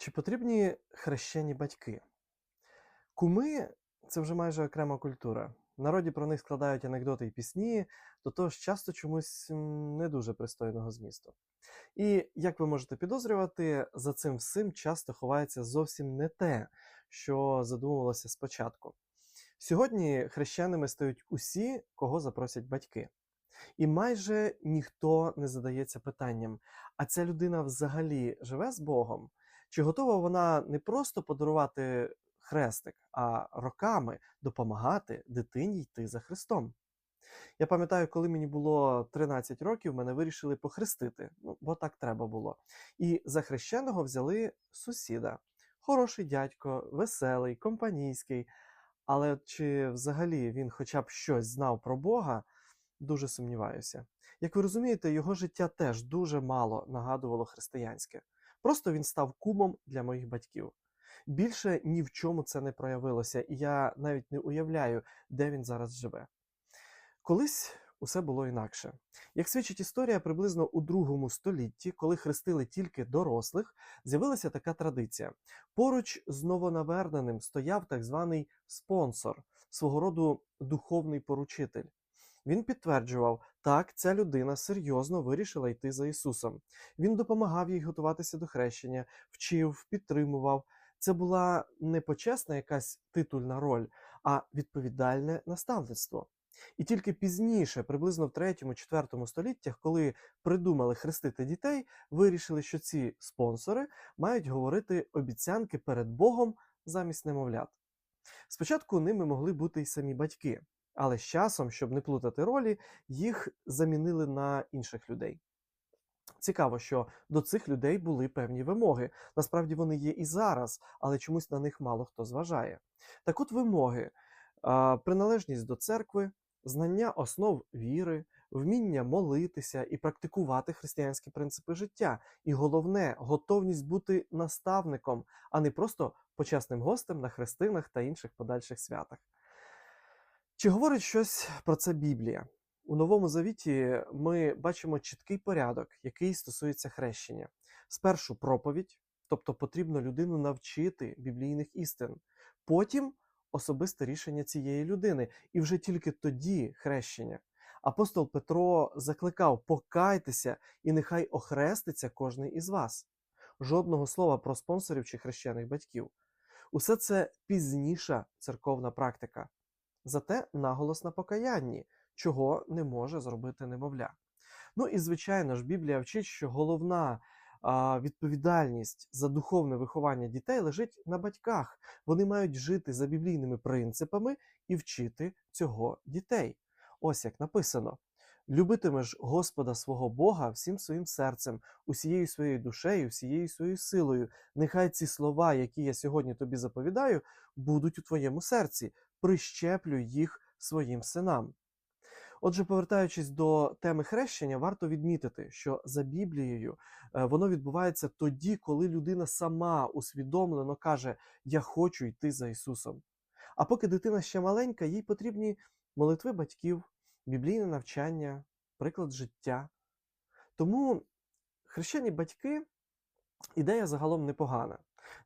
Чи потрібні хрещені батьки? Куми це вже майже окрема культура. В народі про них складають анекдоти і пісні, до того ж часто чомусь не дуже пристойного змісту. І як ви можете підозрювати, за цим всім часто ховається зовсім не те, що задумувалося спочатку. Сьогодні хрещеними стають усі, кого запросять батьки. І майже ніхто не задається питанням: а ця людина взагалі живе з Богом? Чи готова вона не просто подарувати хрестик, а роками допомагати дитині йти за Христом? Я пам'ятаю, коли мені було 13 років, мене вирішили похрестити, ну, бо так треба було. І за хрещеного взяли сусіда. Хороший дядько, веселий, компанійський. Але чи взагалі він хоча б щось знав про Бога, дуже сумніваюся. Як ви розумієте, його життя теж дуже мало нагадувало християнське. Просто він став кумом для моїх батьків. Більше ні в чому це не проявилося, і я навіть не уявляю, де він зараз живе. Колись усе було інакше. Як свідчить історія, приблизно у другому столітті, коли хрестили тільки дорослих, з'явилася така традиція. Поруч з новонаверненим стояв так званий спонсор, свого роду духовний поручитель. Він підтверджував, так, ця людина серйозно вирішила йти за Ісусом. Він допомагав їй готуватися до хрещення, вчив, підтримував. Це була не почесна якась титульна роль, а відповідальне наставництво. І тільки пізніше, приблизно в 3-4 століттях, коли придумали хрестити дітей, вирішили, що ці спонсори мають говорити обіцянки перед Богом замість немовлят. Спочатку ними могли бути й самі батьки, але з часом, щоб не плутати ролі, їх замінили на інших людей. Цікаво, що до цих людей були певні вимоги. Насправді вони є і зараз, але чомусь на них мало хто зважає. Так от вимоги: приналежність до церкви, знання основ віри, вміння молитися і практикувати християнські принципи життя. І головне, готовність бути наставником, а не просто почесним гостем на хрестинах та інших подальших святах. Чи говорить щось про це Біблія? У Новому Завіті ми бачимо чіткий порядок, який стосується хрещення. Спершу проповідь, тобто потрібно людину навчити біблійних істин, потім особисте рішення цієї людини, і вже тільки тоді хрещення. Апостол Петро закликав покайтеся, і нехай охреститься кожний із вас. Жодного слова про спонсорів чи хрещених батьків. Усе це пізніша церковна практика. Зате наголос на покаянні, чого не може зробити немовля. Ну і звичайно ж, Біблія вчить, що головна а, відповідальність за духовне виховання дітей лежить на батьках. Вони мають жити за біблійними принципами і вчити цього дітей. Ось як написано: любитимеш Господа свого Бога всім своїм серцем, усією своєю душею, всією своєю силою. Нехай ці слова, які я сьогодні тобі заповідаю, будуть у твоєму серці. Прищеплюй їх своїм синам. Отже, повертаючись до теми хрещення, варто відмітити, що за Біблією е, воно відбувається тоді, коли людина сама усвідомлено каже: Я хочу йти за Ісусом. А поки дитина ще маленька, їй потрібні молитви батьків, біблійне навчання, приклад життя. Тому хрещені батьки ідея загалом непогана.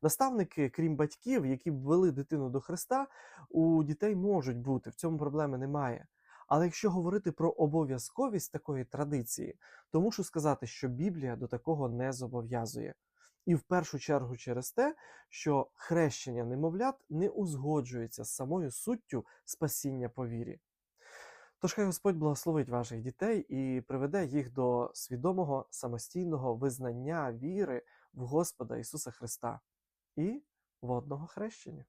Наставники, крім батьків, які б вели дитину до Христа, у дітей можуть бути, в цьому проблеми немає. Але якщо говорити про обов'язковість такої традиції, то мушу сказати, що Біблія до такого не зобов'язує. І в першу чергу через те, що хрещення немовлят не узгоджується з самою суттю спасіння по вірі. Тож хай Господь благословить ваших дітей і приведе їх до свідомого самостійного визнання віри в Господа Ісуса Христа і водного хрещення.